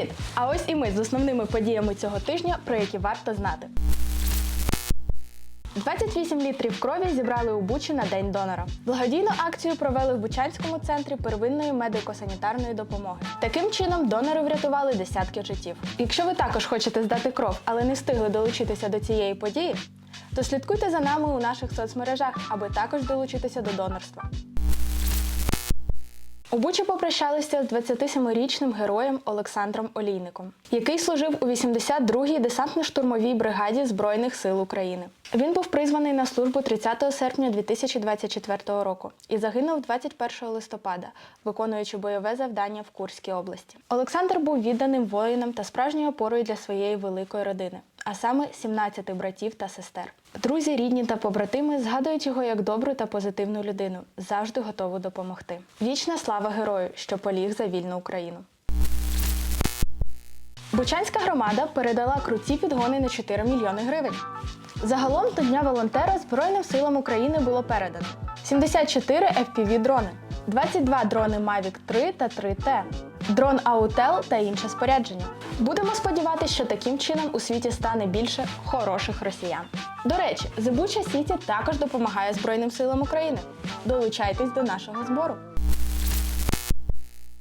Привіт! А ось і ми з основними подіями цього тижня, про які варто знати. 28 літрів крові зібрали у Бучі на День донора. Благодійну акцію провели в Бучанському центрі первинної медико-санітарної допомоги. Таким чином донори врятували десятки життів. Якщо ви також хочете здати кров, але не встигли долучитися до цієї події, то слідкуйте за нами у наших соцмережах, аби також долучитися до донорства. У Бучі попрощалися з 27-річним героєм Олександром Олійником, який служив у 82-й десантно-штурмовій бригаді Збройних сил України. Він був призваний на службу 30 серпня 2024 року і загинув 21 листопада, виконуючи бойове завдання в Курській області. Олександр був відданим воїном та справжньою опорою для своєї великої родини, а саме 17 братів та сестер. Друзі, рідні та побратими згадують його як добру та позитивну людину, завжди готову допомогти. Вічна слава герою, що поліг за вільну Україну. Бучанська громада передала круті підгони на 4 мільйони гривень. Загалом до Дня волонтера Збройним силам України було передано 74 FPV-дрони, 22 дрони Mavic 3 та 3T, дрон Autel та інше спорядження. Будемо сподіватися, що таким чином у світі стане більше хороших росіян. До речі, Bucha City також допомагає Збройним силам України. Долучайтесь до нашого збору.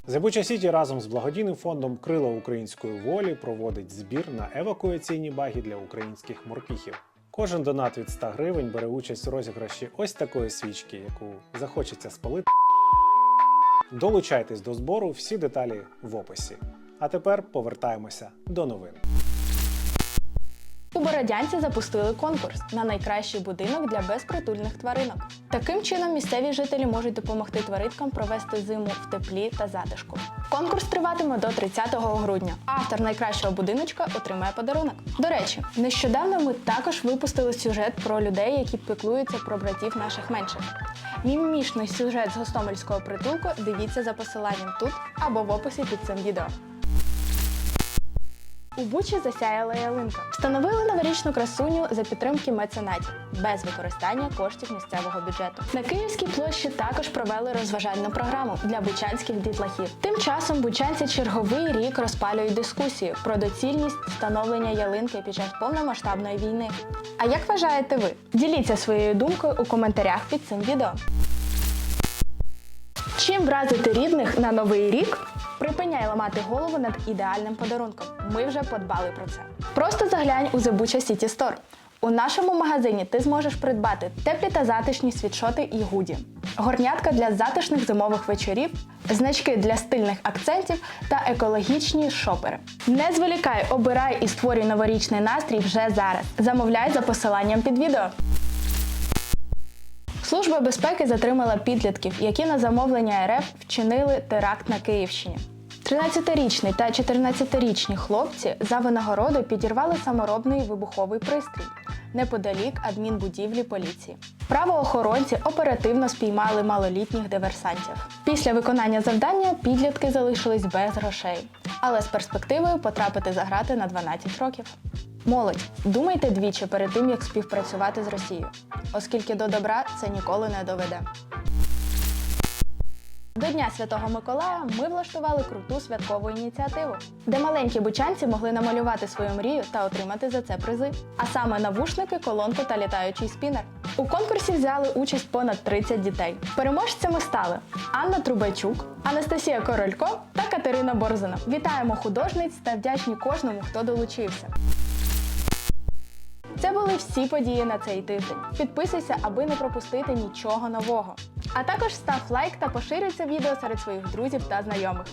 Забуча Сіті разом з благодійним фондом Крила української волі проводить збір на евакуаційні баги для українських морпіхів. Кожен донат від 100 гривень бере участь у розіграші ось такої свічки, яку захочеться спалити. Долучайтесь до збору, всі деталі в описі. А тепер повертаємося до новин. У Бородянці запустили конкурс на найкращий будинок для безпритульних тваринок. Таким чином місцеві жителі можуть допомогти тваринкам провести зиму в теплі та затишку. Конкурс триватиме до 30 грудня. Автор найкращого будиночка отримає подарунок. До речі, нещодавно ми також випустили сюжет про людей, які піклуються про братів наших менших. Мімімішний сюжет з гостомельського притулку дивіться за посиланням тут або в описі під цим відео. У Бучі засяяла ялинка. Встановили новорічну красуню за підтримки меценатів без використання коштів місцевого бюджету. На Київській площі також провели розважальну програму для бучанських дітлахів. Тим часом бучанці черговий рік розпалюють дискусію про доцільність встановлення ялинки під час повномасштабної війни. А як вважаєте ви? Діліться своєю думкою у коментарях під цим відео. Чим вразити рідних на новий рік? Припиняй ламати голову над ідеальним подарунком. Ми вже подбали про це. Просто заглянь у Bucha City Store. У нашому магазині ти зможеш придбати теплі та затишні світшоти і гуді, горнятка для затишних зимових вечорів, значки для стильних акцентів та екологічні шопери. Не зволікай, обирай і створюй новорічний настрій вже зараз. Замовляй за посиланням під відео. Служба безпеки затримала підлітків, які на замовлення РФ вчинили теракт на Київщині. 13-річний та 14-річні хлопці за винагороду підірвали саморобний вибуховий пристрій неподалік адмінбудівлі поліції. Правоохоронці оперативно спіймали малолітніх диверсантів. Після виконання завдання підлітки залишились без грошей, але з перспективою потрапити за грати на 12 років. Молодь, думайте двічі перед тим, як співпрацювати з Росією, оскільки до добра це ніколи не доведе. До Дня Святого Миколая ми влаштували круту святкову ініціативу, де маленькі бучанці могли намалювати свою мрію та отримати за це призи. А саме навушники, колонку та літаючий спінер. У конкурсі взяли участь понад 30 дітей. Переможцями стали Анна Трубайчук, Анастасія Королько та Катерина Борзина. Вітаємо художниць та вдячні кожному, хто долучився. Це були всі події на цей тиждень. Підписуйся, аби не пропустити нічого нового. А також став лайк та поширюй це відео серед своїх друзів та знайомих.